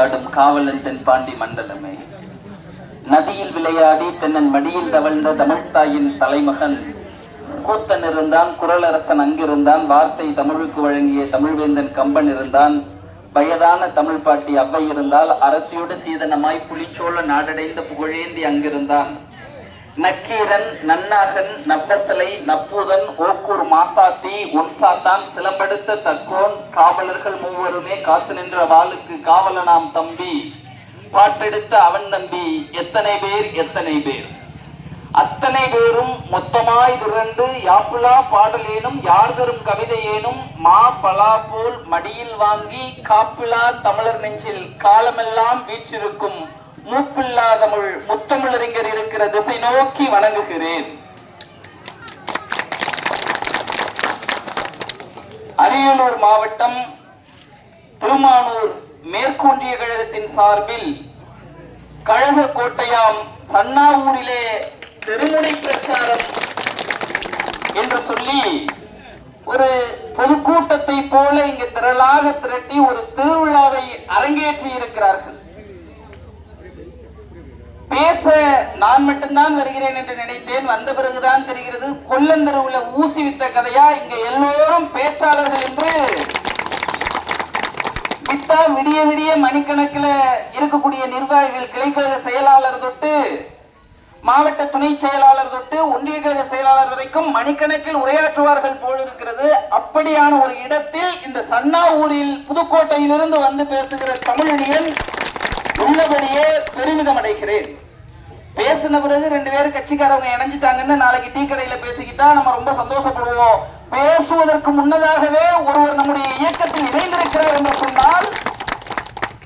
விளையாடும் காவலன் தென்பாண்டி மண்டலமே. நதியில் விளையாடி தென்னன் மடியில் தவழ்ந்த தமிழ்தாயின் தலைமகன். கூத்தன் இருந்தான் குரலரசன் அங்கிருந்தான் வார்த்தை தமிழுக்கு வழங்கிய தமிழ்வேந்தன் கம்பன் இருந்தான். வயதான தமிழ் பாட்டி அவ்வை இருந்தால் அரசியோடு சீதனமாய் புலிச்சோழ நாடடைந்த புகழேந்தி அங்கிருந்தான். நக்கீரன் நன்னாகன் நப்பசலை நப்பூதன் ஓக்கூர் மாசாத்தி ஒன்சாத்தான் சிலம்பெடுத்த தக்கோன் காவலர்கள் மூவருமே காத்து நின்ற வாளுக்கு காவலனாம் தம்பி. பாட்டெடுத்த அவன் நம்பி எத்தனை பேர் எத்தனை பேர்? அத்தனை பேரும் மொத்தமாய் திரண்டு யாப்புலா பாடலேனும் யார் தரும் கவிதையேனும் மா பலா போல் மடியில் வாங்கி காப்பிலா தமிழர் நெஞ்சில் காலமெல்லாம் வீச்சிருக்கும் மூப்பில்லா தமிழ் முத்தமிழறிஞர் இருக்கிற திசை நோக்கி வணங்குகிறேன். அரியலூர் மாவட்டம் திருமானூர் மேற்கூன்றிய கழகத்தின் சார்பில் கழக கோட்டையாம் சன்னாவூரிலே தெருமுனை பிரச்சாரம் என்று சொல்லி ஒரு பொதுக்கூட்டத்தை போல இங்கு திரளாக திரட்டி ஒரு திருவிழாவை அரங்கேற்றி இருக்கிறார்கள் பேச நான் மட்டும்தான் வருகிறேன் என்று நினைத்தேன். வந்த பிறகுதான் தெரிகிறது கொல்லந்தருவுல ஊசி வித்த கதையா? இங்க எல்லோரும் பேச்சாளர்கள் என்று. வித்தா விடிய விடிய மணிக்கணக்கில் இருக்கக்கூடிய நிர்வாகிகள் கிளைக்கழக செயலாளர் தொட்டு மாவட்ட துணை செயலாளர் தொட்டு ஒன்றிய கழக செயலாளர் வரைக்கும் மணிக்கணக்கில் உரையாற்றுவார்கள் போல் இருக்கிறது. அப்படியான ஒரு இடத்தில் இந்த சன்னா ஊரில் புதுக்கோட்டையிலிருந்து வந்து பேசுகிற தமிழனியன் உள்ளபடியே பெருமிதம் அடைகிறேன் பேசின பிறகு ரெண்டு பேரும் கட்சிக்காரவங்க இணைஞ்சிட்டாங்கன்னு நாளைக்கு டீ கடையில பேசிக்கிட்டா நம்ம ரொம்ப சந்தோஷப்படுவோம். பேசுவதற்கு முன்னதாகவே ஒருவர் நம்முடைய இயக்கத்தில் இணைந்திருக்கிறார் என்று சொன்னால்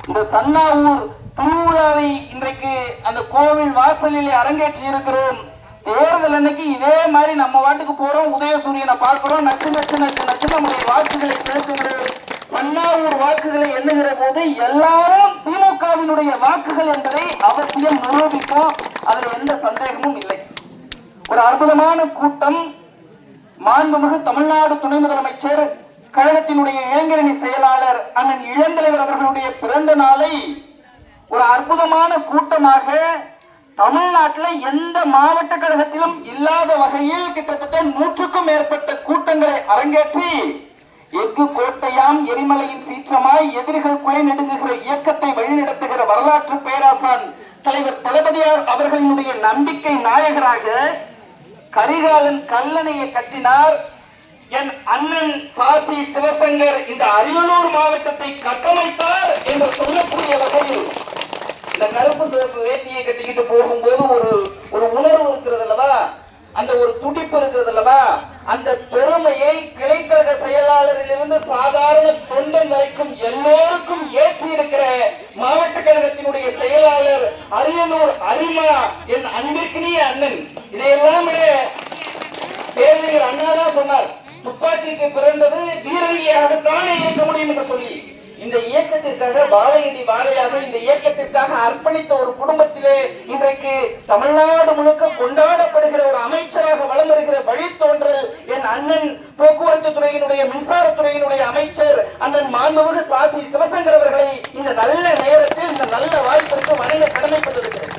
இந்த சன்னாவூர் திருவிழாவை இன்றைக்கு அந்த கோவில் வாசலிலே அரங்கேற்றி இருக்கிறோம். தேர்தல் அன்னைக்கு இதே மாதிரி நம்ம வாட்டுக்கு போறோம். உதயசூரியனை பார்க்கிறோம். நச்சு நச்சு நச்சு நச்சு நம்முடைய வாக்குகளை செலுத்துகிறோம் பன்னாவூர் வாக்குகளை எண்ணுகிற போது எல்லாரும் திமுகவினுடைய வாக்குகள் என்பதை அவசியம் நிரூபிப்போம் அதுல எந்த சந்தேகமும் இல்லை. ஒரு அற்புதமான கூட்டம் மாண்புமிகு தமிழ்நாடு துணை முதலமைச்சர் கழகத்தினுடைய இளைஞரணி செயலாளர் அண்ணன் இளந்தலைவர் அவர்களுடைய பிறந்த நாளை ஒரு அற்புதமான கூட்டமாக தமிழ்நாட்டில் எந்த மாவட்ட கழகத்திலும் இல்லாத வகையில் கிட்டத்தட்ட நூற்றுக்கும் மேற்பட்ட கூட்டங்களை அரங்கேற்றி எஃகு கோட்டையாம் எரிமலையின் சீற்றமாய் எதிரிகள் குலை நெடுங்குகிற இயக்கத்தை வழிநடத்துகிற வரலாற்று பேராசான் தலைவர் தளபதியார் அவர்களினுடைய நம்பிக்கை நாயகராக கரிகாலன் கல்லணையை கட்டினார். என் அண்ணன் சாசி சிவசங்கர் இந்த அரியலூர் மாவட்டத்தை கட்டமைத்தார் என்று சொல்லக்கூடிய வகையில் இந்த கருப்பு சிவப்பு வேட்டியை கட்டிக்கிட்டு போகும்போது ஒரு ஒரு உணர்வு இருக்கிறது அல்லவா? அந்த ஒரு துடிப்பு இருக்கிறது அல்லவா? அந்த பெருமையை கிளைக்கழக செயலாளரிலிருந்து சாதாரண தொண்டன் வரைக்கும் எல்லோருக்கும் ஏற்றி இருக்கிற மாவட்ட கழகத்தினுடைய செயலாளர் அரியலூர் அரிமா என் அன்பிற்கினிய அண்ணன். இதையெல்லாம் விட பேரறிஞர் சொன்னார் துப்பாக்கிக்கு பிறந்தது வீரங்கியாகத்தானே இருக்க முடியும் என்று சொல்லி. இந்த இயக்கத்திற்காக வாழையடி வாழையாக இந்த இயக்கத்திற்காக அர்ப்பணித்த ஒரு குடும்பத்திலே இன்றைக்கு தமிழ்நாடு முழுக்க கொண்டாடப்படுகிற ஒரு அமைச்சராக வளர்ந்திருக்கிற வழித்தோன்றல் என் அண்ணன் போக்குவரத்து துறையினுடைய மின்சாரத்துறையினுடைய அமைச்சர் அண்ணன் மாண்புமிகு சுவாசி சிவசங்கர் அவர்களை இந்த நல்ல நேரத்தில் இந்த நல்ல வாய்ப்பிற்கு வணங்க கடமைப்பட்டிருக்கிறேன்.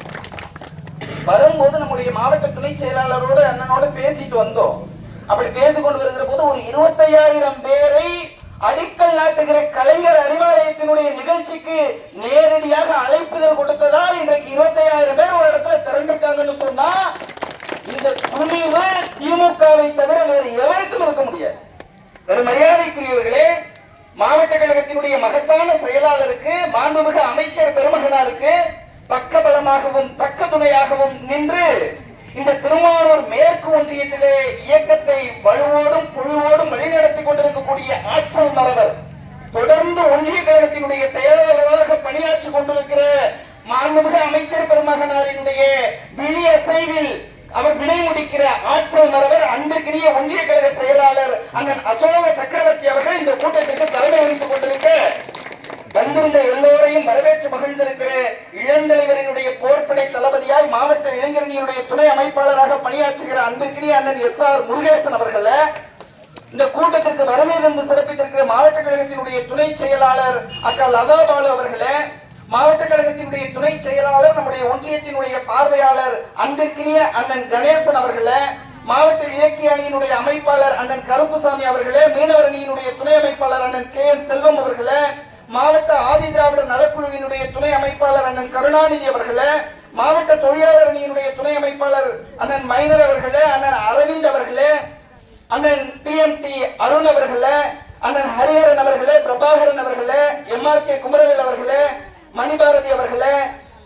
வரும்போது நம்முடைய மாவட்ட துணை செயலாளரோடு அண்ணனோட பேசிட்டு வந்தோம். அப்படி பேசிக் கொண்டு வருகிற போது ஒரு இருபத்தையாயிரம் பேரை அடிக்கல் நாட்டுகிற கலைஞர் அறிவாலயத்தினுடைய நிகழ்ச்சிக்கு நேரடியாக அழைப்புதல் கொடுத்ததால் இன்றைக்கு இருபத்தையாயிரம் பேர் ஒரு இடத்துல திரண்டிருக்காங்கன்னு சொன்னா இந்த துணிவு திமுகவை தவிர வேறு எவருக்கும் இருக்க முடியாது. ஒரு மரியாதைக்குரியவர்களே மாவட்ட கழகத்தினுடைய மகத்தான செயலாளருக்கு மாண்புமிகு அமைச்சர் பெருமகனாருக்கு பக்கபலமாகவும் தக்க துணையாகவும் நின்று இந்த திருமானூர் மேற்கு ஒன்றியத்திலே இயக்கத்தை வலுவோடும் குழுவோடும் வழிநடத்தி கொண்டிருக்கக்கூடிய ஆற்றல் மரவர் தொடர்ந்து ஒன்றிய கழகத்தினுடைய செயலாளராக பணியாற்றி கொண்டிருக்கிற மாண்புமிகு அமைச்சர் பெருமகனாரினுடைய விழி அசைவில் அவர் வினை முடிக்கிற ஆற்றல் மரவர் அன்புக்குரிய ஒன்றிய கழக செயலாளர் அண்ணன் அசோக சக்கரவர்த்தி அவர்கள் இந்த கூட்டத்திற்கு தலைமை வகித்துக் கொண்டிருக்க வந்திருந்த எல்லோரையும் வரவேற்று மகிழ்ந்திருக்கிற இளந்தலைவரினுடைய போர்ப்படை தளபதியாய் மாவட்ட இளைஞரணியுடைய துணை அமைப்பாளராக பணியாற்றுகிற அன்பிற்குரிய அண்ணன் எஸ் ஆர் முருகேசன் அவர்களை இந்த கூட்டத்திற்கு வருகை தந்து சிறப்பித்திருக்கிற மாவட்ட கழகத்தினுடைய துணை செயலாளர் அக்கா லதா பாலு அவர்களை மாவட்ட கழகத்தினுடைய துணை செயலாளர் நம்முடைய ஒன்றியத்தினுடைய பார்வையாளர் அன்றைக்கினிய அண்ணன் கணேசன் அவர்களை மாவட்ட இலக்கிய அணியினுடைய அமைப்பாளர் அண்ணன் கருப்புசாமி அவர்களே மீனவர் அணியினுடைய துணை அமைப்பாளர் அண்ணன் கே என் செல்வம் அவர்களே மாவட்ட ஆதி திராவிடர் நலக்குழுவினுடைய துணை அமைப்பாளர் அண்ணன் கருணாநிதி அவர்களே மாவட்ட தொழிலாளர் அணியினுடைய துணை அமைப்பாளர் அண்ணன் மைனர் அவர்களே அண்ணன் அரவிந்த் அவர்களே அண்ணன் பி எம் டி அருண் அவர்களே அண்ணன் ஹரிஹரன் அவர்களே பிரபாகரன் அவர்களே எம் ஆர் கே குமரவேல் அவர்களே மணிபாரதி அவர்களே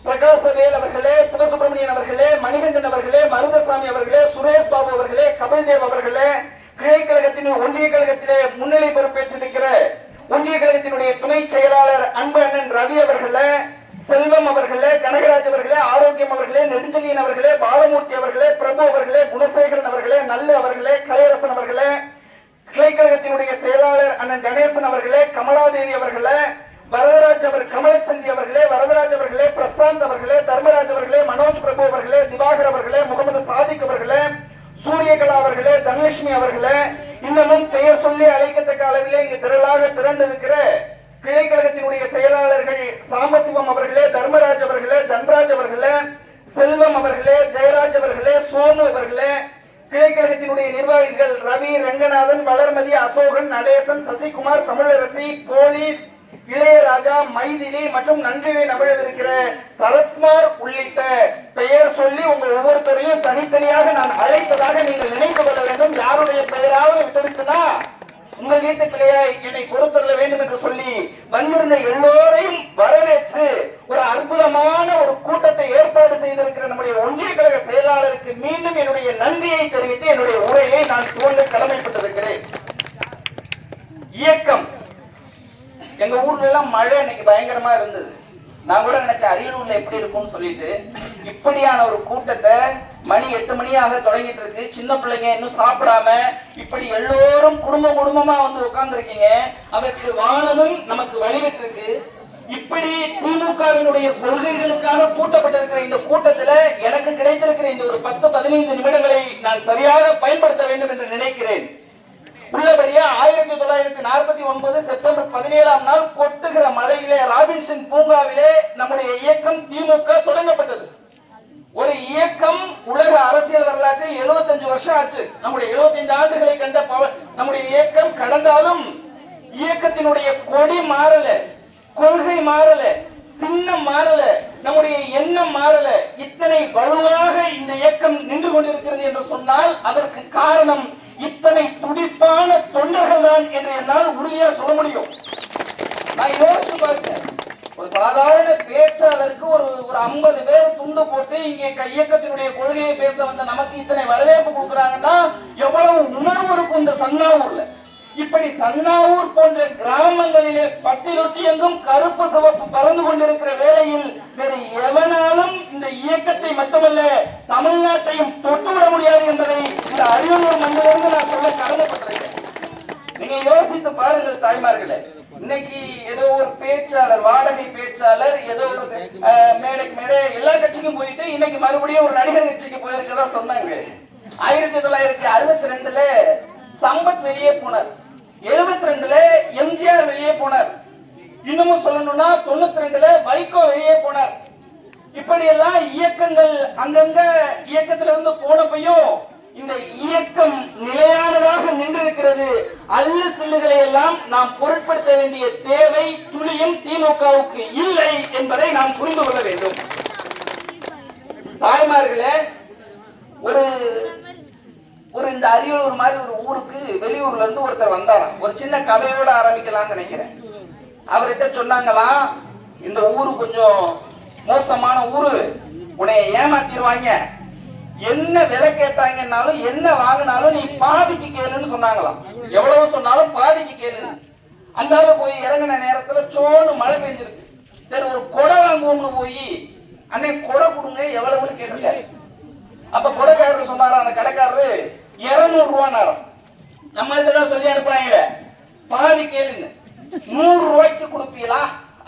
பிரகாசவேல் அவர்களே சிவசுப்பிரமணியன் அவர்களே மணிகண்டன் அவர்களே மருதசாமி அவர்களே சுரேஷ் பாபு அவர்களே கபில்தேவ் அவர்களே கிளை கழகத்தின் ஒன்றிய கழகத்திலே முன்னிலை பொறுப்பேற்றிருக்கிற ஒன்றிய கழகத்தினுடைய துணை செயலாளர் அன்பு அண்ணன் ரவி அவர்களே செல்வம் அவர்களே கனகராஜ் அவர்களே ஆரோக்கியம் அவர்களே நெடுஞ்செழியன் அவர்களே பாலமூர்த்தி அவர்களே பிரபு அவர்களே குணசேகரன் அவர்களே நல்ல அவர்களே கலையரசன் அவர்களே கிளை கழகத்தினுடைய செயலாளர் அண்ணன் கணேசன் அவர்களே கமலாதேவி அவர்களே வரதராஜ் அவர் கமலசெல்வி அவர்களே வரதராஜ் அவர்களே பிரசாந்த் அவர்களே தர்மராஜ் அவர்களே மனோஜ் பிரபு அவர்களே திவாகர் அவர்களே முகமது சாதிக் அவர்களே சூரியகலா அவர்களே தனலட்சுமி அவர்களே இன்னமும் பெயர் சொல்லி அழைக்கத்தக்க அளவிலே இங்கு திரளாக திரண்டு இருக்கிற கிளைக்கழகத்தினுடைய செயலாளர்கள் சாம்பசிவம் அவர்களே தர்மராஜ் அவர்களே தன்ராஜ் அவர்களே செல்வம் அவர்களே ஜெயராஜ் அவர்களே சோமு அவர்களே கிளைக்கழகத்தினுடைய நிர்வாகிகள் ரவி ரங்கநாதன் வளர்மதி அசோகன் நடேசன் சசிகுமார் தமிழரசி போலீஸ் இளையராஜா மைதிலி மற்றும் நன்றியை நபழவிருக்கிற சரத்குமார் உள்ளிட்ட பெயர் சொல்லி உங்க ஒவ்வொருத்தரையும் தனித்தனியாக நான் அழைத்ததாக நீங்கள் நினைத்து கொள்ள வேண்டும். யாருடைய பெயராவது விட்டுருச்சுன்னா உங்க வீட்டு பிள்ளையை என்னை பொறுத்தள்ள வேண்டும் என்று சொல்லி வந்திருந்த எல்லோரையும் வரவேற்று ஒரு அற்புதமான ஒரு கூட்டத்தை ஏற்பாடு செய்திருக்கிற நம்முடைய ஒன்றிய கழக செயலாளருக்கு மீண்டும் என்னுடைய நன்றியை தெரிவித்து என்னுடைய உரையை நான் துவங்க கடமைப்பட்டிருக்கிறேன். இயக்கம். எங்க ஊர்ல எல்லாம் மழை இன்னைக்கு பயங்கரமா இருந்தது. நான் கூட நினைச்சேன் அரியலூர்ல எப்படி இருக்கும்னு சொல்லிட்டு. இப்படியான ஒரு கூட்டத்தை மணி எட்டு மணியாக தொடங்கிட்டு இருக்கு. சின்ன பிள்ளைங்க இன்னும் சாப்பிடாம இப்படி எல்லோரும் குடும்ப குடும்பமா வந்து உட்கார்ந்துருக்கீங்க. அதற்கு வானமும் நமக்கு வழிவிட்டு இருக்கு இப்படி திமுகவினுடைய கொள்கைகளுக்காக கூட்டப்பட்டிருக்கிற இந்த கூட்டத்துல எனக்கு கிடைத்திருக்கிற இந்த ஒரு பத்து பதினைந்து நிமிடங்களை நான் சரியாக பயன்படுத்த வேண்டும் என்று நினைக்கிறேன். உள்ளபடியா ஆயிரத்தி தொள்ளாயிரத்தி நாற்பத்தி ஒன்பது செப்டம்பர் பதினேழாம் நாள் கொட்டுகிற மழையிலே ராபின்சன் பூங்காவிலே நம்முடைய இயக்கம் திமுக தொடங்கப்பட்டது. ஒரு இயக்கம் உலக அரசியல் வரலாற்றில் 75 வருஷம் ஆச்சு. நம்முடைய 75 ஆண்டுகளை கண்ட பவ- நம்முடைய இயக்கம் கடந்தாலும் இயக்கத்தினுடைய கொடி மாறல கொள்கை மாறல சின்னம் மாறல நம்முடைய எண்ணம் மாறல. இத்தனை வலுவாக இந்த இயக்கம் நின்று கொண்டிருக்கிறது என்று சொன்னால் அதற்கு காரணம் இத்தனை துடிப்பான தொண்டர்கள் தான் என்று என்னால் உறுதியா சொல்ல முடியும். நான் யோசிச்சு பார்த்தேன் ஒரு சாதாரண பேச்சாளருக்கு ஒரு ஒரு ஐம்பது பேர் துண்டு போட்டு இங்கே க- இயக்கத்தினுடைய கொள்கையை பேச வந்த நமக்கு இத்தனை வரவேற்பு கொடுக்குறாங்கன்னா எவ்வளவு உணர்வு இருக்கும் இந்த சன்னாவூர்ல. இப்படி சன்னாவூர் போன்ற கிராமங்களிலே பட்டியொட்டி எங்கும் கருப்பு சிவப்பு பறந்து கொண்டிருக்கிற வேளையில் வேறு எவனாலும் இந்த இயக்கத்தை மட்டுமல்ல தமிழ்நாட்டையும் தொட்டுவிட முடியாது என்பதை இந்த அரியலூர் மண்ணிலிருந்து நான் சொல்ல கடமைப்பட்டிருக்கேன் நீங்க யோசித்து பாருங்கள் தாய்மார்களே இன்னைக்கு ஏதோ ஒரு பேச்சாளர் வாடகை பேச்சாளர் ஏதோ ஒரு அஹ், மேடைக்கு மேடை எல்லா கட்சிக்கும் போயிட்டு இன்னைக்கு மறுபடியும் ஒரு நடிகர் கட்சிக்கு போயிருக்கதா சொன்னாங்க. ஆயிரத்தி தொள்ளாயிரத்தி அறுபத்தி ரெண்டுல சம்பத் வெளியே போனார். எழுபத்தி ரெண்டுல எம்ஜிஆர் வெளியே போனார். இன்னமும் சொல்லணும்னா தொண்ணூத்தி ரெண்டுல வைகோ வெளியே போனார். இப்படி எல்லாம் இயக்கங்கள் அங்கங்க இயக்கத்துல இருந்து போனப்பையும் இந்த இயக்கம் நிலையானதாக நின்றிருக்கிறது. அல்ல சில்லுகளை எல்லாம் நாம் பொருட்படுத்த வேண்டிய தேவை துளியும் திமுகவுக்கு இல்லை என்பதை நாம் புரிந்து கொள்ள வேண்டும். தாய்மார்களே ஒரு ஒரு இந்த அரியலூர் மாதிரி ஒரு ஊருக்கு வெளியூர்ல இருந்து ஒருத்தர் வந்தாராம் ஒரு சின்ன கதையோட ஆரம்பிக்கலாம்னு நினைக்கிறேன். அவர்கிட்ட சொன்னாங்களாம் இந்த ஊரு கொஞ்சம் மோசமான ஊரு உன்னை ஏமாத்திடுவாங்க என்ன விலை கேட்டாங்கன்னாலும் என்ன வாங்கினாலும் நீ பாதிக்கு கேளுன்னு சொன்னாங்களாம். எவ்வளவு சொன்னாலும் பாதிக்கு கேளு. அந்தால போய் இறங்கின நேரத்துல சோன்னு மழை பெஞ்சிருக்கு. சரி ஒரு கொடை வாங்குவோம்னு போய் அன்னைக்கு கொடை கொடுங்க எவ்வளவுன்னு கேட்டிருக்காரு அப்ப கொடைக்காரர் சொன்னாரா அந்த கடைக்காரரு இருநூறு நேரம் நம்ம இதெல்லாம் சொல்லி அனுப்புறாங்க பாதி கேளுங்க. நூறு ரூபாய்க்கு கொடுப்பீங்களா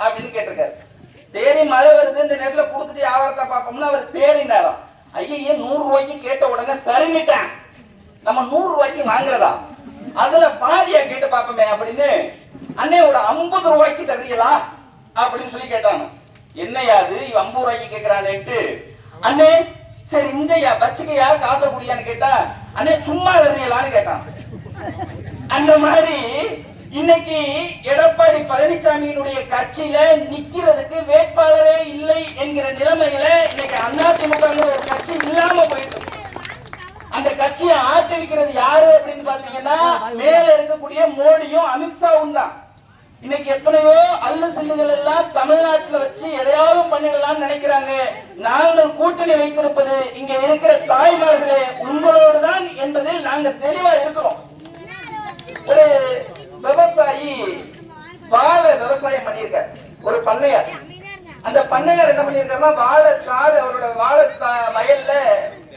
அப்படின்னு கேட்டிருக்காரு. சரி மழை வருது இந்த நேரத்துல கொடுத்துட்டு வியாபாரத்தை பார்ப்போம்னா அவர் சரின்னாராம் ஐயே நூறு ரூபாய்க்கு கேட்ட உடனே சரிங்கிட்டேன் நம்ம நூறு ரூபாய்க்கு வாங்குறதா? அதுல பாதியா கேட்டு பார்ப்போமே அப்படின்னு அண்ணே ஒரு ஐம்பது ரூபாய்க்கு தருவீங்களா அப்படின்னு சொல்லி கேட்டாங்க. என்னையா அது? இவன் ஐம்பது ரூபாய்க்கு கேட்கிறான்ட்டு அண்ணே சரி இங்கயா வச்சுக்கையா காசை குடியான்னு கேட்டா அண்ணே சும்மா இருந்தீங்களான்னு கேட்டான். அந்த மாதிரி இன்னைக்கு எடப்பாடி பழனிசாமியினுடைய கட்சியில நிக்கிறதுக்கு வேட்பாளரே இல்லை என்கிற நிலைமையில இன்னைக்கு அதிமுக ஒரு கட்சி இல்லாம போயிட்டு அந்த கட்சியை ஆட்டவிக்கிறது யாரு அப்படின்னு பாத்தீங்கன்னா மேல இருக்கக்கூடிய மோடியும் அமித்ஷாவும் தான். இன்னைக்கு எத்தனையோ அல்லு சில்லுகள் எல்லாம் தமிழ்நாட்டுல வச்சு எதையாவது பண்ணிடலாம்னு நினைக்கிறாங்க. நாங்கள் கூட்டணி வைத்திருப்பது இங்க இருக்கிற தாய்மார்களே உங்களோடு தான் என்பதில் நாங்க தெளிவா இருக்கிறோம். ஒரு விவசாயி வாழை விவசாயம் பண்ணியிருக்கார். ஒரு பண்ணையார். அந்த பண்ணையார் என்ன பண்ணியிருக்காருன்னா வாழை தாடு அவரோட வாழை வயல்ல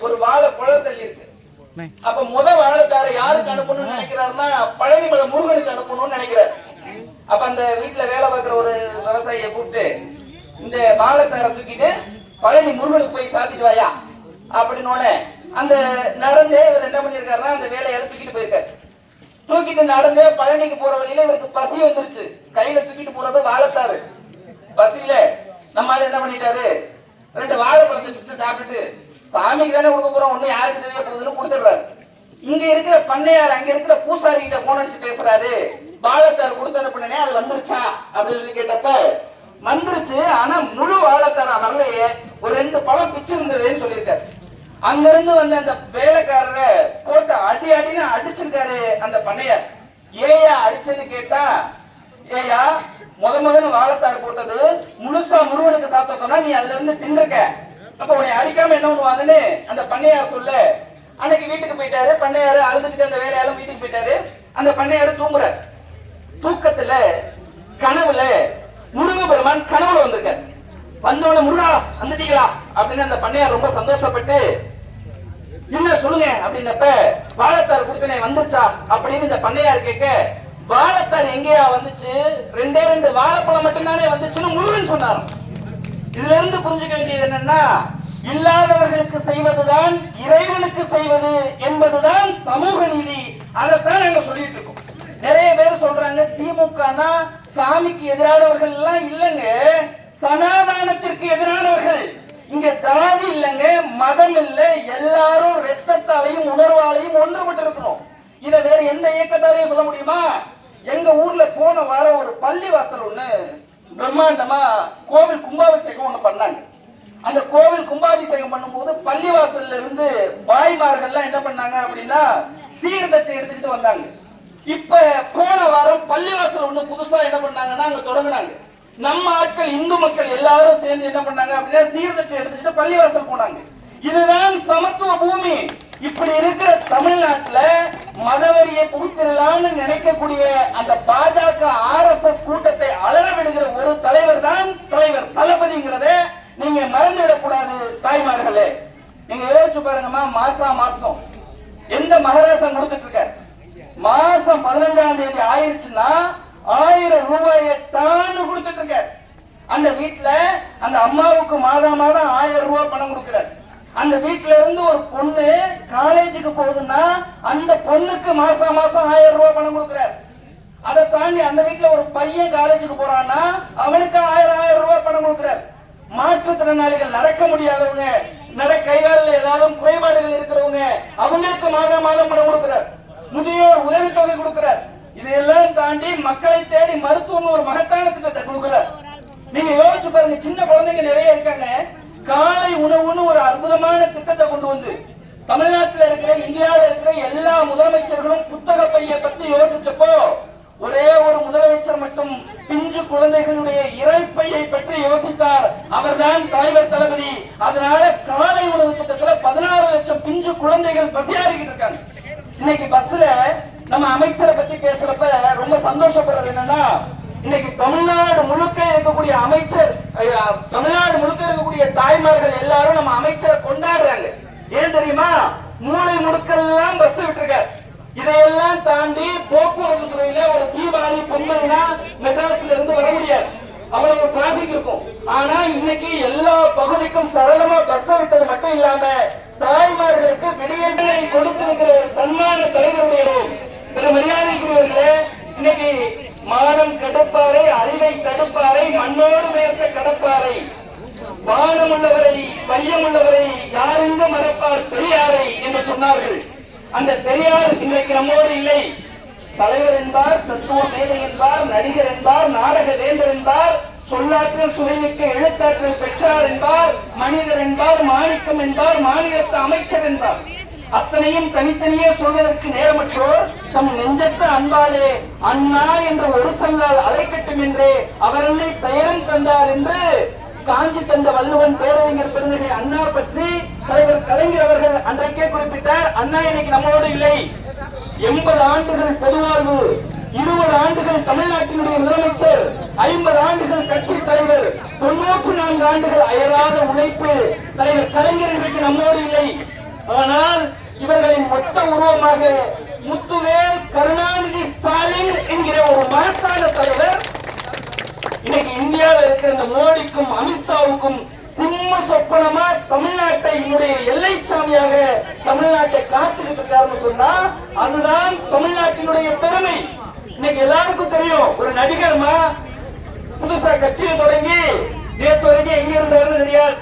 ஒரு வாழை குளம் தள்ளி இருக்கு அப்ப முத வாழைத்தாரை யாருக்கு அனுப்பணும்னு நினைக்கிறாருன்னா பழனிமலை முருகனுக்கு அனுப்பணும்னு நினைக்கிறார். அப்ப அந்த வீட்டுல வேலை பார்க்கிற ஒரு விவசாயியை கூப்பிட்டு இந்த வாழைத்தாரை தூக்கிட்டு பழனி முருகனுக்கு போய் சாத்திட்டு வாயா? அப்படின்னு அந்த நடந்தே இவர் என்ன பண்ணிருக்காருன்னா அந்த வேலையை தூக்கிட்டு போயிருக்காரு. தூக்கிட்டு நடந்து பழனிக்கு போற வழியில இவருக்கு பசி வந்துருச்சு. கையில தூக்கிட்டு போறது வாழத்தாரு பசியில நம்ம என்ன பண்ணிட்டாரு? ரெண்டு வாழைப்பழத்தை பிடிச்சு சாப்பிட்டுட்டு சாமிக்கு தானே கொடுக்க போறோம் ஒண்ணு யாருக்கு தெரிய போகுதுன்னு கொடுத்துடுறாரு. இங்க இருக்கிற பண்ணையார் அங்க இருக்கிற பூசாரி கிட்ட போன் அடிச்சு பேசுறாரு. வாழைத்தார் கொடுத்தாரு பண்ணனே அது வந்துருச்சா? அப்படின்னு சொல்லி கேட்டப்ப வந்துருச்சு. ஆனா முழு வாழைத்தாரா வரலையே. ஒரு ரெண்டு பழம் பிச்சு இருந்ததுன்னு சொல்லியிருக்காரு. அங்க இருந்து வந்த அந்த வேலைக்காரரை போட்டு அடி அடின்னு அடிச்சிருக்காரு அந்த பண்ணையார். ஏயா அடிச்சேன்னு கேட்டா ஏயா முத முதல்ல வாழைத்தார் போட்டது முழுசா முருகனுக்கு சாப்பிட்ட சொன்னா நீ அதுல இருந்து தின்னுருக்க அப்ப உன்னை அடிக்காம என்ன பண்ணுவாங்கன்னு அந்த பண்ணையார் சொல்ல அன்னைக்கு வீட்டுக்கு போயிட்டாரு பண்ணையாரு அழுதுகிட்டு அந்த வேலையால வீட்டுக்கு போயிட்டாரு. அந்த பண்ணையாரு தூங்குறாரு. தூக்கத்துல கனவுல முருக பெருமான் கனவுல வந்திருக்காரு. வந்தவன முருகா வந்துட்டீங்களா? அப்படின்னு அந்த பண்ணையார் ரொம்ப சந்தோஷப்பட்டு என்ன சொல்லுங்க அப்படின்னப்ப வாழைத்தார் கொடுத்தனே வந்துருச்சா? அப்படின்னு இந்த பண்ணையார் கேட்க வாழைத்தார் எங்கேயா வந்துச்சு? ரெண்டே ரெண்டு வாழைப்பழம் மட்டும்தானே வந்துச்சுன்னு முருகன் சொன்னாராம். இதுல இருந்து புரிஞ்சுக்க வேண்டியது என்னன்னா இல்லாதவர்களுக்கு செய்வதுதான் இறைவன் செய்வது என்பதுதான் சமூக நீதி அதைத்தான் நாங்க சொல்லிட்டு இருக்கோம் நிறைய பேர் சொல்றாங்க திமுகனா சாமிக்கு எதிரானவர்கள் எல்லாம் இல்லைங்க. சனாதானத்திற்கு எதிரானவர்கள். இங்க ஜாதி இல்லைங்க மதம் இல்ல எல்லாரும் ரத்தத்தாலையும் உணர்வாலையும் ஒன்றுபட்டு இருக்கிறோம் இத வேற எந்த இயக்கத்தாலையும் சொல்ல முடியுமா? எங்க ஊர்ல போன வாரம் ஒரு பள்ளி வாசல் ஒண்ணு பிரம்மாண்டமா கோவில் கும்பாபிஷேகம் ஒண்ணு பண்ணாங்க. அந்த கோவில் கும்பாபிஷேகம் பண்ணும்போது பள்ளிவாசல்ல இருந்து பாய்மார்கள்லாம் என்ன பண்ணாங்க அப்படின்னா தீர்த்தத்தை எடுத்துக்கிட்டு வந்தாங்க. இப்ப போன வாரம் பள்ளிவாசல் ஒண்ணு புதுசா என்ன பண்ணாங்கன்னா அங்க தொடங்குனாங்க. நம்ம ஆட்கள் இந்து மக்கள் எல்லாரும் சேர்ந்து என்ன பண்ணாங்க அப்படின்னா சீர்திருத்தம் எடுத்துக்கிட்டு பள்ளிவாசல் போனாங்க. இதுதான் சமத்துவ பூமி. இப்படி இருக்கிற தமிழ்நாட்டுல மதவெறியை புகுத்திடலாம்னு நினைக்கக்கூடிய அந்த பாஜக ஆர்எஸ்எஸ் கூட்டத்தை அலற விடுகிற ஒரு தலைவர் தான் தலைவர் தளபதிங்கிறத நீங்க மறந்துவிடக்கூடாது தாய்மார்களே. நீங்க யோசிச்சு பாருங்கம்மா மாசா மாசம். எந்த மகராசம் கொடுத்துட்டு இருக்காரு? மாசம் பதினஞ்சாம் தேதி ஆயிடுச்சுன்னா ஆயிரம் ரூபாயை தாண்டு கொடுத்துட்டு இருக்க அந்த வீட்டுல அந்த அம்மாவுக்கு மாதம் மாதம் ஆயிரம் ரூபாய் பணம் கொடுக்கிறார். அந்த வீட்டுல இருந்து ஒரு பொண்ணு காலேஜுக்கு போகுதுன்னா அந்த பொண்ணுக்கு மாசம் மாசம் ஆயிரம் ரூபாய் பணம் கொடுக்கிறார். அதை தாண்டி அந்த வீட்டுல ஒரு பையன் காலேஜுக்கு போறான்னா அவனுக்கு ஆயிரம் ஆயிரம் ரூபாய் பணம் கொடுக்கிறார். மாற்றுத்திறனாளிகள் நடக்க முடியாதவங்க நட கைகாலில் ஏதாவது குறைபாடுகள் இருக்கிறவங்க அவங்களுக்கு மாதம் மாதம் பணம் கொடுக்கிறார். முதியோர் உதவித்தொகை கொடுக்கிறார். இதையெல்லாம் தாண்டி மக்களை தேடி மருத்துவம் ஒரு மகத்தான திட்டத்தை கொடுக்கிறார். நீங்க யோசிச்சு பாருங்க சின்ன குழந்தைங்க நிறைய இருக்காங்க. காலை உணவுன்னு ஒரு அற்புதமான திட்டத்தை கொண்டு வந்து தமிழ்நாட்டுல இருக்கிற இந்தியாவில் இருக்கிற எல்லா முதலமைச்சர்களும் புத்தக பைய பத்தி யோசிச்சப்போ ஒரே ஒரு முதலமைச்சர் மட்டும் பிஞ்சு குழந்தைகளுடைய இறைப்பையை பற்றி யோசித்தார். அவர்தான் தலைவர் தளபதி. அதனால காலை உணவு திட்டத்துல பதினாறு லட்சம் பிஞ்சு குழந்தைகள் பசியாறிக்கிட்டு இருக்காங்க. இன்னைக்கு பஸ்ல நம்ம அமைச்சரை பத்தி பேசுறப்ப ரொம்ப சந்தோஷப்படுறது என்னன்னா இன்னைக்கு தமிழ்நாடு முழுக்க இருக்கக்கூடிய அமைச்சர் ஐயா, தமிழ்நாடு முழுக்க இருக்கக்கூடிய தாய்மார்கள் எல்லாரும் நம்ம அமைச்சரை கொண்டாடுறாங்க. ஏன் தெரியுமா? மூளை முழுக்கெல்லாம் பஸ் விட்டுருக்காரு. இதையெல்லாம் தாண்டி போக்குவரத்து துறையில ஒரு தீபாவளி பொம்மைனா மெட்ராஸ்ல இருந்து வர முடியாது. அவ்வளவு டிராபிக் இருக்கும். ஆனா இன்னைக்கு எல்லா பகுதிக்கும் சரளமா பஸ் விட்டது மட்டும் இல்லாம தாய்மார்களுக்கு விடியலை கொடுத்திருக்கிற ஒரு தன்மான தலைவருடைய திரு மரியாதைக்குரியவர்களே இன்னைக்கு மானம் கடப்பாறை அறிவை தடுப்பாறை மண்ணோடு மேற்க கடப்பாறை வீரமுள்ளவரை வையமுள்ளவரை யாரெங்கு மறப்பார் பெரியாரை என்று சொன்னார்கள். அந்த பெரியார் இன்றைக்கு நம்மோடு இல்லை. தலைவர் என்பார் தத்துவ மேதை என்பார் நடிகர் என்பார் நாடக வேந்தர் என்பார் சொல்லாற்றல் சுவைமிக்க எழுத்தாற்றல் பெற்றார் என்பார் மனிதர் என்பார் மாணிக்கம் என்பார் மாநிலத்து அமைச்சர் என்பார். அத்தனையும் தனித்தனியே சொல்வதற்கு நேரமற்றோர் தம் நெஞ்சத்த அன்பாலே அண்ணா என்ற ஒரு சொல்லால் அழைக்கட்டும் என்று அவர்களை பெயரும் தந்தார் என்று காஞ்சி தந்த வள்ளுவன் பேரறிஞர் பெருந்தகை அண்ணா பற்றி தலைவர் கலைஞர் அவர்கள் அன்றைக்கே குறிப்பிட்டார் அண்ணா இன்னைக்கு நம்மளோடு இல்லை. எண்பது ஆண்டுகள் பொதுவாழ்வு இருபது ஆண்டுகள் தமிழ்நாட்டினுடைய முதலமைச்சர் ஐம்பது ஆண்டுகள் கட்சி தலைவர் தொண்ணூற்றி நான்கு ஆண்டுகள் அயராத உழைப்பு தலைவர் கலைஞர் இன்றைக்கு நம்மோடு இல்லை. ஆனால் இவர்களின் மொத்த உருவமாக முத்துவேல் கருணாநிதி ஸ்டாலின் என்கிற ஒரு மகத்தான தலைவர் இன்னைக்கு இந்தியாவில் இருக்கிற இந்த மோடிக்கும் அமித்ஷாவுக்கும் சிம்ம சொப்பனமா தமிழ்நாட்டை என்னுடைய எல்லை சாமியாக தமிழ்நாட்டை காத்துக்கிட்டு இருக்காருன்னு சொன்னா அதுதான் தமிழ்நாட்டினுடைய பெருமை. இன்னைக்கு எல்லாருக்கும் தெரியும் ஒரு நடிகர்மா புதுசா கட்சியை தொடங்கி நேற்று வரைக்கும் எங்க இருந்தாருன்னு தெரியாது.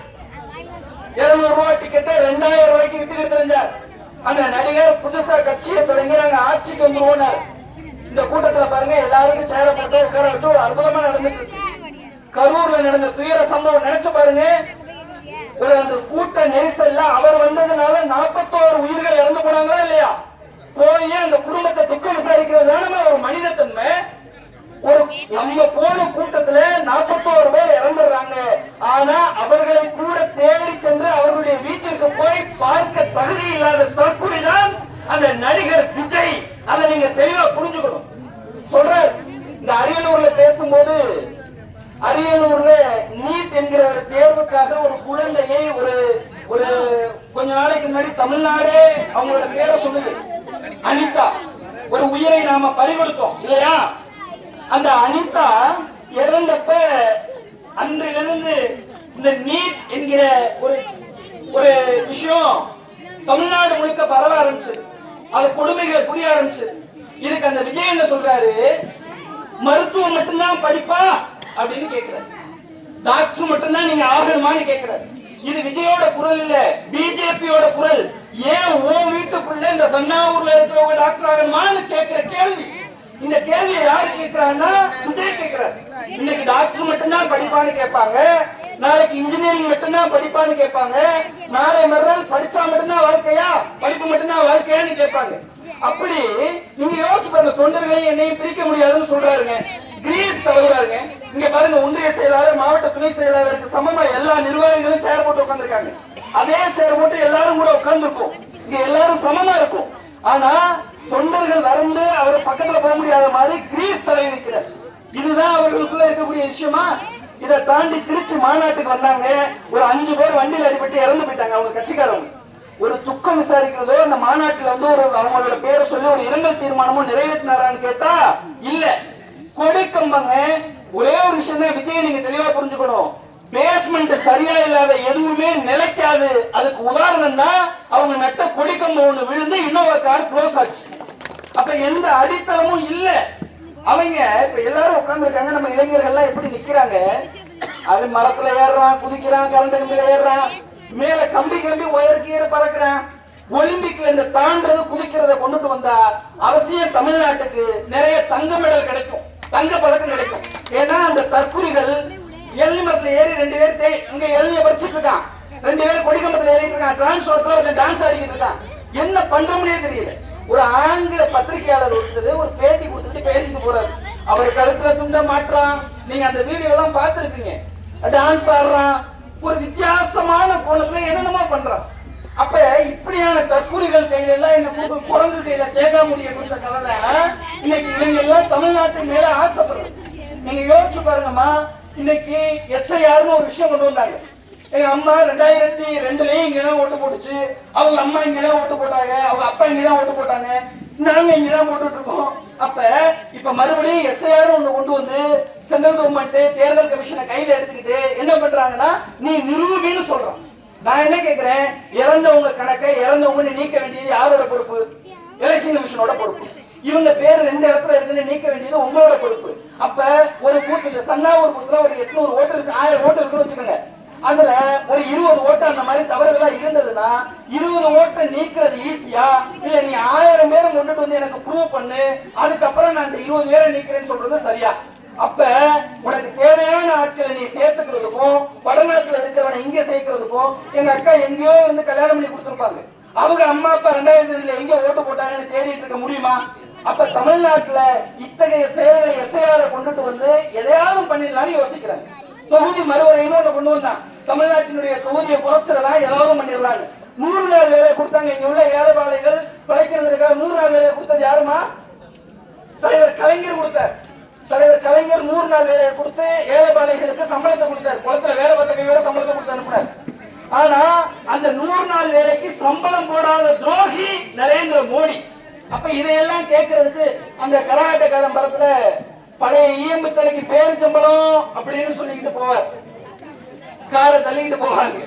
இருநூறு ரூபாய் டிக்கெட்டை ரெண்டாயிரம் ரூபாய்க்கு வித்துட்டு தெரிஞ்சார் அந்த நடிகர் புதுசா கட்சியை தொடங்கி நாங்க ஆட்சிக்கு வந்துருவோம் இந்த கூட்டத்துல பாருங்க எல்லாருக்கும் சேர உட்கார வச்சு ஒரு அற்புதமா நடந்துட்டு இருக்கு. கரூர்ல நடந்த துயர சம்பவம் நினைச்சு பாருங்க. ஒரு அந்த கூட்ட நெரிசல்ல அவர் வந்ததுனால நாற்பத்தோரு உயிர்கள் இறந்து போனாங்களா இல்லையா? போய் அந்த குடும்பத்தை துக்கம் விசாரிக்கிறது தானே ஒரு மனிதத்தன்மை. ஒரு நம்ம போன கூட்டத்துல நாற்பத்தோரு பேர் இறந்துடுறாங்க. ஆனா அவர்களை கூட தேடி சென்று அவர்களுடைய வீட்டிற்கு போய் பார்க்க தகுதி இல்லாத தற்கொலை தான் அந்த நடிகர் விஜய். அதை நீங்க தெளிவா புரிஞ்சுக்கணும். சொல்ற இந்த அரியலூர்ல பேசும்போது அரியலூர்ல நீட் என்கிற ஒரு தேர்வுக்காக ஒரு குழந்தையை ஒரு ஒரு கொஞ்ச நாளைக்கு முன்னாடி தமிழ்நாடே அவங்களோட பேரை சொல்லுது. அனிதா. ஒரு உயிரை நாம பறிகொடுத்தோம் இல்லையா? அந்த அனிதா இறந்தப்ப அன்றிலிருந்து இந்த நீட் என்கிற ஒரு ஒரு விஷயம் தமிழ்நாடு முழுக்க பரவ ஆரம்பிச்சது. அது கொடுமைகளை புரிய ஆரம்பிச்சது. இதுக்கு அந்த விஜய் என்ன சொல்றாரு? மருத்துவம் மட்டும்தான் படிப்பா? அப்படின்னு கேக்குறாரு. டாக்டர் மட்டும்தான் நீங்க ஆகணுமான்னு கேட்கிறாரு இது விஜயோட குரல் இல்ல பிஜேபியோட குரல். ஏன் ஓ வீட்டுக்குள்ள இந்த சன்னாவூர்ல இருக்கிறவங்க டாக்டர் ஆகணுமான்னு கேட்கிற கேள்வி. இந்த கேள்வியை யாரு கேட்கிறாங்கன்னா விஜய் கேக்குறாரு. இன்னைக்கு டாக்டர் மட்டும்தான் படிப்பான்னு கேட்பாங்க. நாளைக்கு இன்ஜினியரிங் மட்டும்தான் படிப்பான்னு கேட்பாங்க. நாளை மறுநாள் படிச்சா மட்டும்தான் வாழ்க்கையா படிப்பு மட்டும்தான் வாழ்க்கையான்னு கேட்பாங்க. அப்படி நீங்க யோசிச்சு பாருங்க தொண்டர்களையும் என்னையும் பிரிக்க முடியாதுன்னு சொல்றாருங்க. கிரீஸ் தலைவராருங்க. இங்க பாருங்க ஒன்றிய செயலாளர் மாவட்ட துணை செயலாளருக்கு சமமா எல்லா நிர்வாகிகளும் சேர் போட்டு உட்காந்துருக்காங்க அதே சேர் போட்டு எல்லாரும் கூட உட்கார்ந்துருப்போம். இங்க எல்லாரும் சமமா இருக்கும். ஆனா தொண்டர்கள் வறண்டு அவர் பக்கத்துல போக முடியாத மாதிரி கிரீஸ் தலை நிற்கிறார். இதுதான் அவர்களுக்குள்ள இருக்கக்கூடிய விஷயமா? இதை தாண்டி திருச்சி மாநாட்டுக்கு வந்தாங்க. ஒரு அஞ்சு பேர் வண்டியில் அடிபட்டு இறந்து போயிட்டாங்க அவங்க கட்சிக்காரவங்க. ஒரு துக்கம் விசாரிக்கிறதோ அந்த மாநாட்டுல வந்து ஒரு அவங்களோட பேரை சொல்லி ஒரு இரங்கல் தீர்மானமும் நிறைவேற்றினாரான்னு கேட்டா இல்ல. கொடிக்கம்பங்க ஒரே ஒரு விஷயம் தான் விஜய் நீங்க தெளிவா புரிஞ்சுக்கணும். பேஸ்மெண்ட் சரியா இல்லாத எதுவுமே நிலைக்காது. அதுக்கு உதாரணம் தான் அவங்க நட்ட கொடிக்கம்பம் ஒண்ணு விழுந்து இன்னொரு கார் க்ளோஸ் ஆச்சு. அப்ப எந்த அடித்தளமும் இல்ல. அவங்க இப்ப எல்லாரும் உட்கார்ந்து நம்ம இளைஞர்கள்லாம் எப்படி நிக்கிறாங்க? அது மரத்துல ஏறுறான் குதிக்கிறான் கரண்ட் கம்பியில ஏறுறான். மேல கம்பி கம்பி உயர் கீரை பறக்கிறான். ஒலிம்பிக்ல இந்த தாண்டது குதிக்கிறத கொண்டுட்டு வந்தா அவசியம் தமிழ்நாட்டுக்கு நிறைய தங்க மெடல் கிடைக்கும். தங்க பதக்கம் கிடைக்கும். ஏன்னா அந்த தற்குறிகள் எள்ளி மரத்துல ஏறி ரெண்டு பேர் தே- இங்க எள்ளிய பறிச்சிட்டு இருக்கான். ரெண்டு பேர் கொடிக்கம்பத்துல ஏறிட்டு இருக்கான். டிரான்ஸ்போர்ட்ல ஒரு டான்ஸ் ஆடிக்கிட்டு இருக்கான். என்ன பண்றோம்னே தெரியல. ஒரு ஆங்கில பத்திரிகையாளர் ஒருத்தர் ஒரு பேட்டி கொடுத்துட்டு பேசிட்டு போறாரு. அவர் கழுத்துல துண்ட மாட்டுறான். நீங்க அந்த வீடியோ எல்லாம் பார்த்திருப்பீங்க. டான்ஸ் ஆடுறான். ஒரு வித்தியாசமான கோணத்துல என்னென்னமா பண்றான். அப்ப இப்படியான தற்கூரிகள் கையில எல்லாம் இந்த கு- குரங்கு கையில தேகா முடிய கொடுத்த கதை இன்னைக்கு எல்லாம் தமிழ்நாட்டு மேல ஆசைப்படுறோம். நீங்க யோசிச்சு பாருங்கம்மா இன்னைக்கு எஸ்ஐஆர்னு ஒரு விஷயம் கொண்டு வந்தாங்க. எங்க அம்மா ரெண்டாயிரத்தி ரெண்டுலயும் இங்கதான் ஓட்டு போட்டுச்சு. அவங்க அம்மா இங்கதான் ஓட்டு போட்டாங்க. அவங்க அப்பா இங்கதான் ஓட்டு போட்டாங்க. நாங்க இங்கதான் போட்டுட்டு இருக்கோம். அப்ப இப்ப மறுபடியும் எஸ்ஐஆர் ஒண்ணு கொண்டு வந்து சென்ட்ரல் கவர்மெண்ட் தேர்தல் கமிஷனை கையில எடுத்துக்கிட்டு என்ன பண்றாங்கன்னா நீ நிரூபின்னு சொல்றோம் நான் என்ன கேக்குறேன்? இறந்தவங்க கணக்கை இறந்தவங்க நீக்க வேண்டியது யாரோட பொறுப்பு? எலெக்ஷன் கமிஷனோட பொறுப்பு. இவங்க பேர் ரெண்டு இடத்துல இருக்குன்னு நீக்க வேண்டியது உங்களோட பொறுப்பு. அப்ப ஒரு கூட்டத்துல சன்னா ஒரு கூட்டத்துல ஒரு எட்நூறு ஓட்டு இருக்கு ஆயிரம் ஓட்டு இருக்குன்னு வச்சுக்கோங்க. அதுல ஒரு இருபது ஓட்டு அந்த மாதிரி தவறுதலா இருந்ததுன்னா இருபது ஓட்டை நீக்கிறது ஈஸியா இல்ல நீ ஆயிரம் பேரை கொண்டுட்டு வந்து எனக்கு ப்ரூவ் பண்ணு அதுக்கப்புறம் நான் இந்த இருபது பேரை நீக்கிறேன்னு சொல்றது சரியா? அப்ப உனக்கு தேவையான ஆட்களை நீ சேர்த்துக்கிறதுக்கும் வடநாட்டுல இருக்கிறவனை இங்க சேர்க்கிறதுக்கும் எங்க அக்கா எங்கேயோ இருந்து கல்யாணம் பண்ணி கொடுத்துருப்பாங்க. அவங்க அம்மா அப்பா ரெண்டாயிரத்தி ரெண்டுல எங்க ஓட்டு போட்டாங்கன்னு தேடிட்டு இருக்க முடியுமா? அப்ப தமிழ்நாட்டுல இத்தகைய செயல்களை எஸ்ஐஆர கொண்டுட்டு வந்து எதையாவது பண்ணிடலாம்னு யோசிக்கிறேன். தொகுதி மறுவரைன்னு ஒண்ணு கொண்டு வந்தான். தமிழ்நாட்டினுடைய தொகுதியை குறைச்சிடலாம் ஏதாவது பண்ணிடலாம்னு. நூறு நாள் வேலை கொடுத்தாங்க. இங்க உள்ள ஏழைபாளைகள் பிழைக்கிறதுக்காக நூறு நாள் வேலை கொடுத்தது யாருமா? தலைவர் கலைஞர் கொடுத்தார். தலைவர் கலைஞர் நூறு நாள் வேலையை கொடுத்து ஏழைபாளைகளுக்கு சம்பளத்தை கொடுத்தார். குளத்துல வேலை பார்த்த கையோட சம்பளத்தை கொடுத்து அனுப்புனார். ஆனா அந்த நூறு நாள் வேலைக்கு சம்பளம் போடாத துரோகி நரேந்திர மோடி. அப்ப இதையெல்லாம் கேட்கறதுக்கு அந்த கரகாட்டக்காரன் படத்துல பழைய ஈஎம்பு தலைக்கு பேரு சம்பளம் அப்படின்னு சொல்லிக்கிட்டு போவார். காரை தள்ளிக்கிட்டு போவாங்க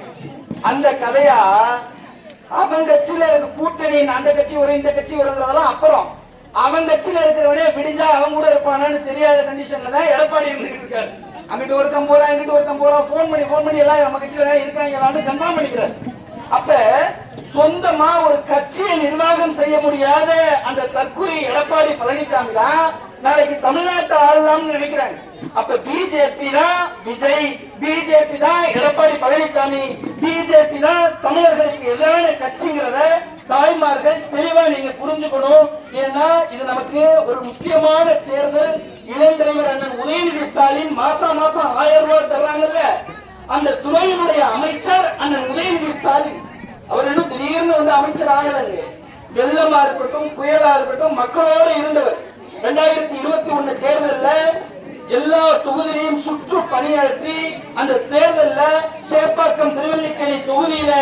அந்த கதையா அவன் கட்சியில இருக்க கூட்டணி அந்த கட்சி வரும் இந்த கட்சி வருங்கிறதெல்லாம் அப்புறம். அவன் கட்சியில இருக்கிறவனே விடிஞ்சா அவன் கூட இருப்பானான்னு தெரியாத கண்டிஷன்ல தான் எடப்பாடி இருந்துகிட்டு இருக்காரு. அங்கிட்டு ஒருத்தன் போறான் இங்கிட்டு ஒருத்தன் போறான். போன் பண்ணி போன் பண்ணி எல்லாம் நம்ம கட்சியில இருக்காங்களான்னு கன்ஃபார்ம் பண்ணிக்கிறார் அப்ப சொந்தமா ஒரு கட்சியை நிர்வாகம் செய்ய முடியாத அந்த தற்கொலை எடப்பாடி பழனிசாமி தான் நாளைக்கு தமிழ்நாட்டை ஆளலாம்னு நினைக்கிறாங்க அப்ப பிஜேபி தான் விஜய் பிஜேபி தான் எடப்பாடி பழனிசாமி பிஜேபி தான் தமிழர்களுக்கு எதிரான கட்சிங்கிறத தாய்மார்கள் தெளிவா நீங்க புரிஞ்சுக்கணும். ஏன்னா இது நமக்கு ஒரு முக்கியமான தேர்தல். இளந்தலைவர் அண்ணன் உதயநிதி ஸ்டாலின் மாசா மாசம் ஆயிரம் ரூபாய் தர்றாங்கல்ல. அந்த துறையினுடைய அமைச்சர் அண்ணன் உதயநிதி ஸ்டாலின். அவர் என்ன திடீர்னு வந்து அமைச்சர் ஆகலங்க வெள்ளமா இருக்கட்டும் புயலா இருக்கட்டும் மக்களோடு இருந்தவர். ரெண்டாயிரத்தி இருபத்தி ஒண்ணு தேர்தல்ல எல்லா தொகுதியையும் சுற்று பணியாற்றி அந்த தேர்தல்ல சேப்பாக்கம் திருவல்லிக்கேணி தொகுதியில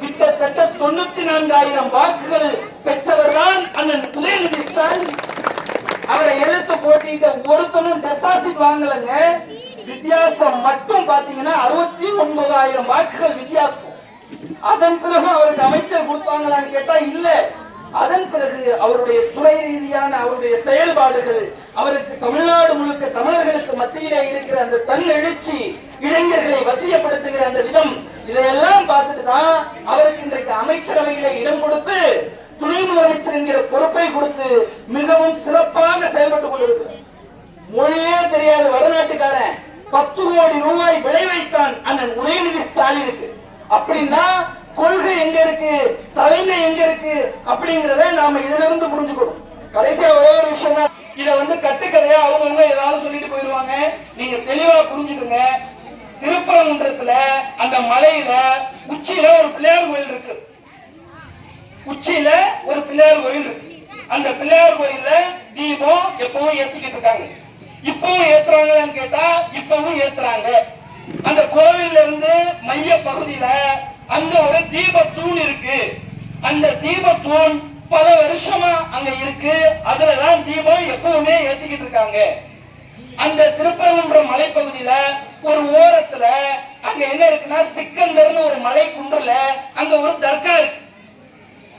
கிட்டத்தட்ட தொண்ணூத்தி நான்காயிரம் வாக்குகள் பெற்றவர் தான் அண்ணன் உதயநிதி ஸ்டாலின் அவரை எதிர்த்து போட்டியிட்ட ஒருத்தனும் டெபாசிட் வாங்கலங்க. வித்தியாசம் மட்டும் பாத்தீங்கன்னா அறுபத்தி ஒன்பதாயிரம் வாக்குகள் வித்தியாசம். அதன் பிறகு அவருக்கு அமைச்சர் கொடுத்தாங்களான்னு கேட்டா இல்ல. அதன் பிறகு அவருடைய துறை ரீதியான அவருடைய செயல்பாடுகள் அவருக்கு தமிழ்நாடு முழுக்க தமிழர்களுக்கு மத்தியிலே இருக்கிற அந்த தன் எழுச்சி இளைஞர்களை வசியப்படுத்துகிற அந்த விதம் இதையெல்லாம் பார்த்துட்டு தான் அவருக்கு இன்றைக்கு அமைச்சரவையில இடம் கொடுத்து துணை முதலமைச்சர் என்கிற பொறுப்பை கொடுத்து மிகவும் சிறப்பாக செயல்பட்டுக் கொண்டிருக்கிறார். மொழியே தெரியாத வடநாட்டுக்காரன். பத்து கோடி ரூபாய் விளை வைத்தான் அண்ணன் உதயநிதி ஸ்டாலினுக்கு. அப்படின்னா கொள்கை எங்க இருக்கு? தலைமை எங்க இருக்கு? அப்படிங்கறத நாம இதுல இருந்து புரிஞ்சுக்கணும். கடைசியா ஒரே ஒரு விஷயம் தான் இத வந்து கட்டுக்கதையா அவங்கவுங்க ஏதாவது சொல்லிட்டு போயிருவாங்க. நீங்க தெளிவா புரிஞ்சுக்கோங்க. திருப்பரங்குன்றத்துல அந்த மலையில உச்சியில ஒரு பிள்ளையார் கோயில் இருக்கு. உச்சியில ஒரு பிள்ளையார் கோயில் இருக்கு. அந்த பிள்ளையார் கோயில்ல தீபம் எப்பவும் ஏத்திக்கிட்டு இருக்காங்க. இப்பவும் ஏத்துறாங்கன்னு கேட்டா இப்பவும் ஏத்துறாங்க. அந்த கோவில் இருந்து மைய பகுதியில அங்க ஒரு தீப தூண் இருக்கு. அந்த தீப தூண் பல வருஷமா அங்க இருக்கு. அதுலதான் தீபம் எப்பவுமே ஏத்திக்கிட்டு இருக்காங்க. அந்த திருப்பரங்குன்றம் மலைப்பகுதியில ஒரு ஓரத்துல அங்க என்ன இருக்குன்னா சிக்கந்தர்னு ஒரு மலை குன்றுல அங்க ஒரு தர்கா இருக்கு.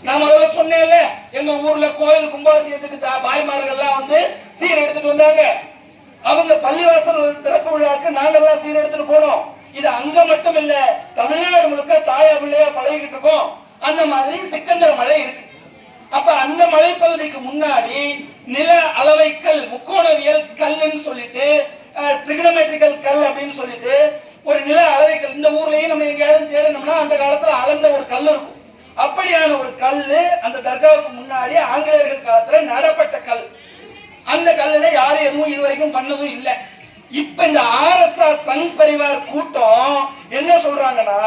நான் முதல்ல சொன்னேன்ல எங்க ஊர்ல கோயில் கும்பாபிஷேகத்துக்கு தா- பாய்மார்கள்லாம் வந்து சீர் எடுத்துட்டு வந்தாங்க. அவங்க பள்ளிவாசல் திறப்பு விழாக்கு நாங்கெல்லாம் சீரெடுத்துட்டு போனோம். இது அங்க மட்டும் இல்ல தமிழ்நாடு முழுக்க தாயா பிள்ளையா பழகிட்டு இருக்கோம். அந்த மாதிரி சிக்கந்தர் மலை இருக்கு. அப்ப அந்த மலைப்பகுதிக்கு முன்னாடி நில அளவைக்கல் முக்கோணவியல் கல்லுன்னு சொல்லிட்டு ட்ரிகனமெட்ரிக்கல் கல் அப்படின்னு சொல்லிட்டு ஒரு நில அளவைக்கல். இந்த ஊர்லயே நம்ம எங்கேயாவது சேரணும்னா அந்த காலத்துல அளந்த ஒரு கல் இருக்கும். அப்படியான ஒரு கல் அந்த தர்காவுக்கு முன்னாடி ஆங்கிலேயர்கள் காலத்துல நடப்பட்ட கல். அந்த கல்லுல யாரும் எதுவும் இதுவரைக்கும் பண்ணதும் இல்லை. இப்ப இந்த ஆர்எஸ்எஸ் சங் பரிவார் கூட்டம் என்ன சொல்றாங்கன்னா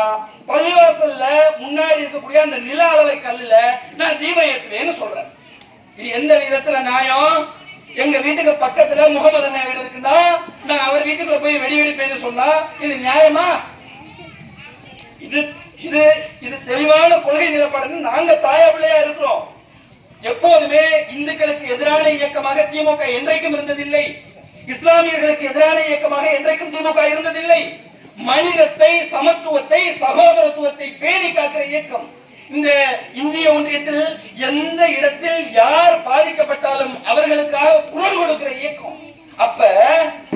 பள்ளிவாசல்ல முன்னாடி இருக்கக்கூடிய அந்த நில அளவை கல்லுல நான் தீபம் ஏற்றுவேன்னு சொல்றேன். இது எந்த விதத்துல நியாயம்? எங்க வீட்டுக்கு பக்கத்துல முகமது அண்ணா வீடு இருக்குன்னா நான் அவர் வீட்டுக்குள்ள போய் வெடி வெடிப்பேன்னு சொன்னா இது நியாயமா? இது இது இது தெளிவான கொள்கை நிலப்பாடுன்னு நாங்க தாயா பிள்ளையா இருக்கிறோம். எப்போதுமே இந்துக்களுக்கு எதிரான இயக்கமாக திமுக என்றைக்கும் இருந்ததில்லை. இஸ்லாமியர்களுக்கு எதிரான இயக்கமாக என்றைக்கும் திமுக இருந்ததில்லை. மனிதத்தை சமத்துவத்தை சகோதரத்துவத்தை பேணி காக்கிற இயக்கம். இந்த இந்திய ஒன்றியத்தில் எந்த இடத்தில் யார் பாதிக்கப்பட்டாலும் அவர்களுக்காக குரல் கொடுக்கிற இயக்கம். அப்ப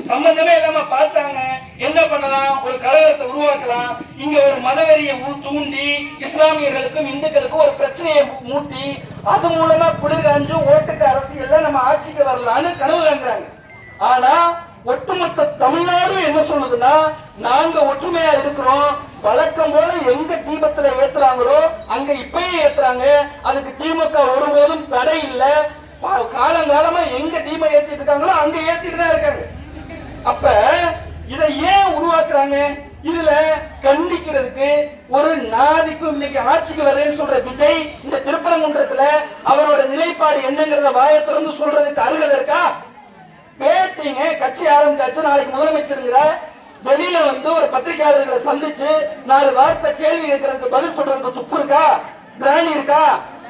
சம்பந்தமே இல்லாம பார்த்தாங்க. என்ன பண்ணலாம்? ஒரு கலவரத்தை உருவாக்கலாம். இங்க ஒரு மதவெறியை தூண்டி இஸ்லாமியர்களுக்கும் இந்துக்களுக்கும் ஒரு பிரச்சனையை மூட்டி அது மூலமா குளிர் அஞ்சு ஓட்டுக்கு அரசியல்ல நம்ம ஆட்சிக்கு வரலான்னு கனவு காண்றாங்க ஆனா ஒட்டுமொத்த தமிழ்நாடும் என்ன சொல்லுதுன்னா நாங்க ஒற்றுமையா இருக்கிறோம் வழக்கம் போல எங்க தீபத்துல ஏத்துறாங்களோ அங்க இப்பயே ஏத்துறாங்க. அதுக்கு திமுக ஒருபோதும் தடை இல்ல. காலங்காலமா எங்க தீபம் ஏத்திட்டு இருக்காங்களோ அங்க ஏத்திட்டு தான் இருக்காங்க. அப்ப இதை ஏன் உருவாக்குறாங்க? இதுல கண்டிக்கிறதுக்கு ஒரு நாதிக்கும் இன்னைக்கு ஆட்சிக்கு வரேன்னு சொல்ற விஜய் இந்த திருப்பரங்குன்றத்துல அவரோட நிலைப்பாடு என்னங்கிறத வாயை திறந்து சொல்றதுக்கு அருகதை இருக்கா? பேட்டிங்க கட்சி ஆரம்பிச்சாச்சு நாளைக்கு முதலமைச்சருங்கிற வெளியில வந்து ஒரு பத்திரிகையாளர்களை சந்திச்சு நாலு வார்த்தை கேள்வி கேட்கறதுக்கு பதில் சொல்றதுக்கு துப்பு இருக்கா? திராணி இருக்கா?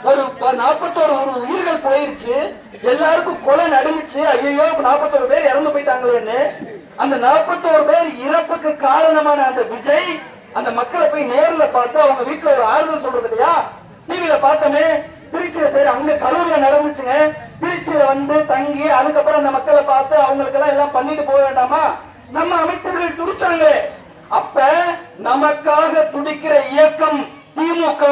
ஒரு ப- நாற்பத்தோரு ஒரு உயிர்கள் போயிருச்சு. எல்லாருக்கும் கொலை நடந்துச்சு. ஐயோ நாற்பத்தோரு பேர் இறந்து போயிட்டாங்களேன்னு அந்த நாற்பத்தோரு பேர் இறப்புக்கு காரணமான அந்த விஜய் அந்த மக்களை போய் நேர்ல பார்த்து அவங்க வீட்டுல ஒரு ஆறுதல் சொல்றது இல்லையா? டிவியில பார்த்தோமே திருச்சியில சரி அங்க கரூர்ல நடந்துச்சுங்க. திருச்சியில வந்து தங்கி அதுக்கப்புறம் அந்த மக்களை பார்த்து அவங்களுக்கு எல்லாம் எல்லாம் பண்ணிட்டு போக வேண்டாமா? நம்ம அமைச்சர்கள் துடிச்சாங்களே. அப்ப நமக்காக துடிக்கிற இயக்கம் திமுக.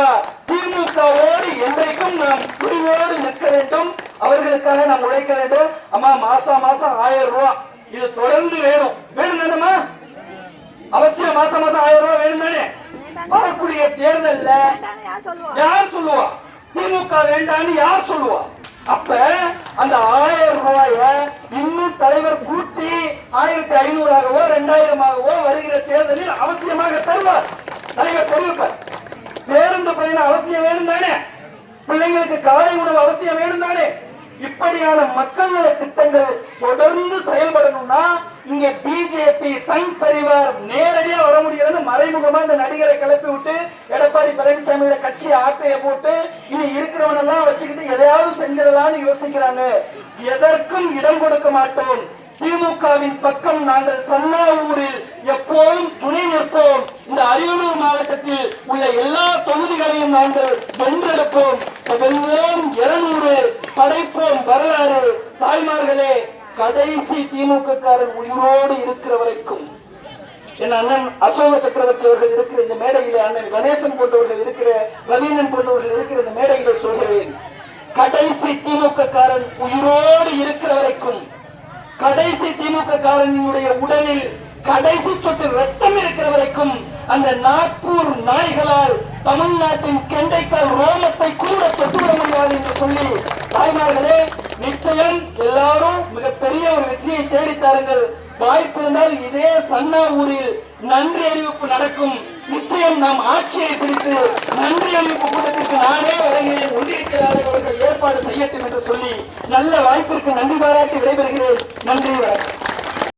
திமுகவோடு என்றைக்கும் நாம் துணிவோடு நிற்க வேண்டும். அவர்களுக்காக நாம் உழைக்க வேண்டும். அம்மா மாசம் மாசம் ஆயிரம் ரூபாய் இது தொடர்ந்து வேணும். வேணும் தானேம்மா அவசியம் மாசம் மாசம் ஆயிரம் ரூபாய் வேணும் தானே வரக்கூடிய தேர்தல்ல யார் சொல்லுவா? திமுக வேண்டாம்னு யார் சொல்லுவா? அப்ப அந்த ஆயிரம் ரூபாய இன்னும் தலைவர் கூட்டி ஆயிரத்தி ஐநூறாகவோ ரெண்டாயிரமாகவோ வருகிற தேர்தலில் அவசியமாக தருவார். தலைவர் தெரிவிப்பார் பேருந்து பயணம் அவசியம் வேணும் தானே பிள்ளைங்களுக்கு காலை உணவு அவசியம் வேணும் தானே இப்படியான மக்கள் நல திட்டங்கள் தொடர்ந்து செயல்படணும்னா இங்க பிஜேபி சங் பரிவார் நேரடியா வர முடியலன்னு மறைமுகமா இந்த நடிகரை கிளப்பி விட்டு எடப்பாடி பழனிசாமியோட கட்சி ஆட்டைய போட்டு இனி இருக்கிறவனெல்லாம் வச்சுக்கிட்டு எதையாவது செஞ்சிடலாம்னு யோசிக்கிறாங்க. எதற்கும் இடம் கொடுக்க மாட்டோம். திமுகவின் பக்கம் நாங்கள் சன்னாவூரில் எப்போதும் துணை நிற்போம். இந்த அரியலூர் மாவட்டத்தில் உள்ள எல்லா தொகுதிகளையும் நாங்கள் வென்றெடுப்போம். வெல்வோம் இருநூறு படைப்போம் வரலாறு. தாய்மார்களே கடைசி திமுக காரன் உயிரோடு இருக்கிற வரைக்கும் என் அண்ணன் அசோக சக்கரவர்த்தி அவர்கள் இருக்கிற இந்த மேடையில அண்ணன் கணேசன் போன்றவர்கள் இருக்கிற ரவீனன் போன்றவர்கள் இருக்கிற இந்த மேடையில சொல்கிறேன். கடைசி திமுக காரன் உயிரோடு இருக்கிற வரைக்கும் கடைசி திமுக காரனினுடைய உடலில் கடைசி சொட்டு ரத்தம் இருக்கிற வரைக்கும் அந்த நாக்பூர் நாய்களால் தமிழ்நாட்டின் கெண்டைக்கால் ரோமத்தை கூட தொட்டுவிட முடியாது என்று சொல்லி தாய்மார்களே நிச்சயம் எல்லாரும் மிகப்பெரிய ஒரு வெற்றியை தேடித்தார்கள் வாய்ப்பு இருந்தால் இதே சன்னா ஊரில் நன்றி அறிவிப்பு நடக்கும். நிச்சயம் நாம் ஆட்சியை பிடித்து நன்றி அறிவிப்பு கூட்டத்திற்கு நானே வருகிறேன் ஒன்றிய அவர்கள் ஏற்பாடு செய்யட்டும் என்று சொல்லி நல்ல வாய்ப்பிற்கு நன்றி பாராட்டி விடைபெறுகிறேன். நன்றி வணக்கம்.